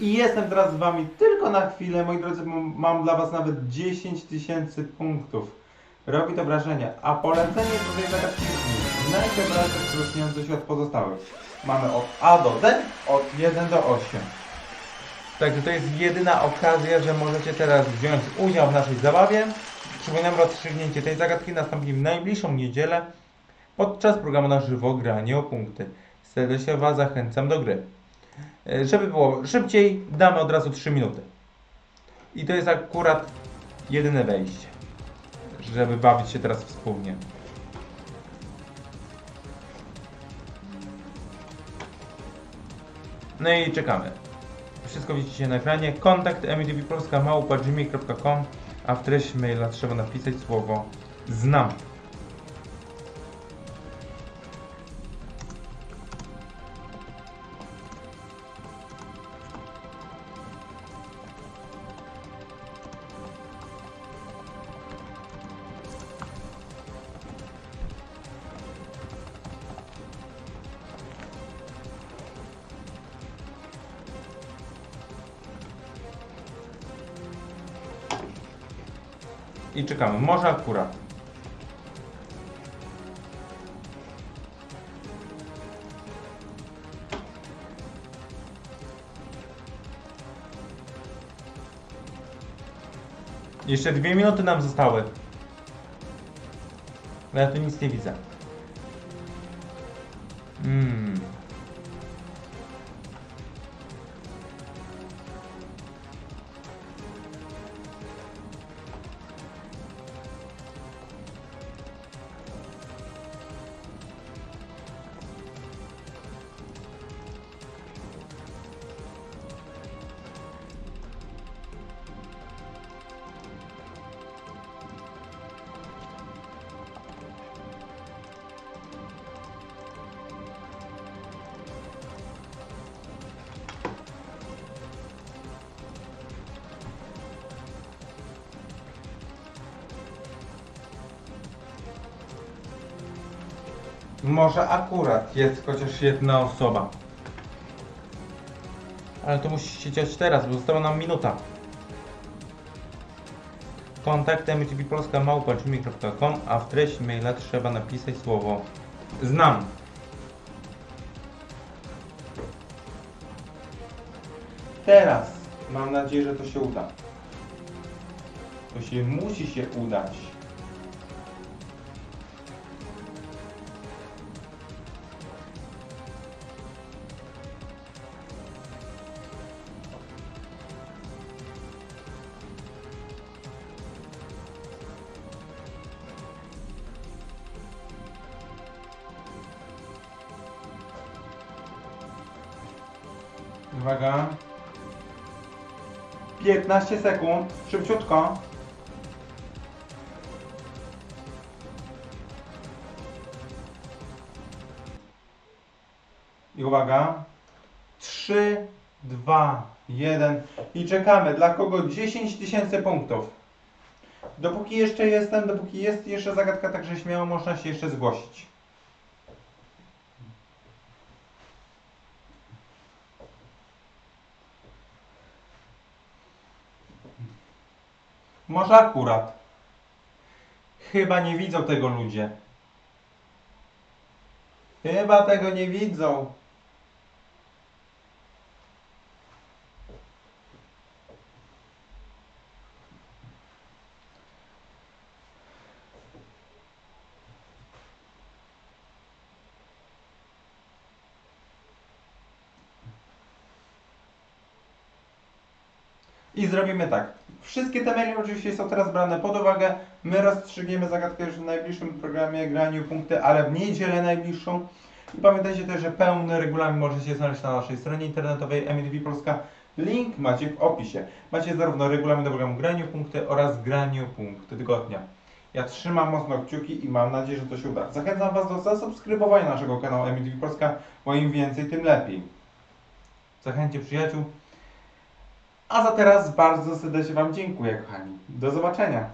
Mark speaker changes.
Speaker 1: I jestem teraz z Wami tylko na chwilę, moi drodzy, mam- dla Was nawet 10 tysięcy punktów. Robi to wrażenie, a polecenie to tej brzmi najpewniejsze rozróżniające się od pozostałych. Mamy od A do D, od 1 do 8. Także to jest jedyna okazja, że możecie teraz wziąć udział w naszej zabawie. Przypominam, rozstrzygnięcie tej zagadki nastąpi w najbliższą niedzielę podczas programu na żywo granie o punkty. Serdecznie Was zachęcam do gry. E, Żeby było szybciej, damy od razu 3 minuty. I to jest akurat jedyne wejście, żeby bawić się teraz wspólnie. No i czekamy. Wszystko widzicie na ekranie. Kontakt mtvpolska.gmail.com a w treści maila trzeba napisać słowo znam. I czekamy. Może akurat. Jeszcze dwie minuty nam zostały. Ja tu nic nie widzę. Mm. Może akurat jest chociaż jedna osoba. Ale to musi się dziać teraz, bo została nam minuta. Kontakt mtvpolska.gmail.com a w treści maila trzeba napisać słowo znam. Teraz mam nadzieję, że to się uda. To się musi się udać. Uwaga. 15 sekund. Szybciutko. I uwaga. 3, 2, 1. I czekamy. Dla kogo 10 tysięcy punktów. Dopóki jeszcze jestem, dopóki jest jeszcze zagadka, także śmiało można się jeszcze zgłosić. Może akurat. Chyba nie widzą tego ludzie. Chyba tego nie widzą. I zrobimy tak. Wszystkie te maile oczywiście są teraz brane pod uwagę. My rozstrzygniemy zagadkę już w najbliższym programie graniu punkty, ale w niedzielę najbliższą. I pamiętajcie też, że pełny regulamin możecie znaleźć na naszej stronie internetowej MTV Polska. Link macie w opisie. Macie zarówno regulamin do programu graniu punkty oraz graniu punkty tygodnia. Ja trzymam mocno kciuki i mam nadzieję, że to się uda. Zachęcam Was do zasubskrybowania naszego kanału MTV Polska, bo im więcej, tym lepiej. Zachęćcie przyjaciół. A za teraz bardzo serdecznie Wam dziękuję, kochani. Do zobaczenia.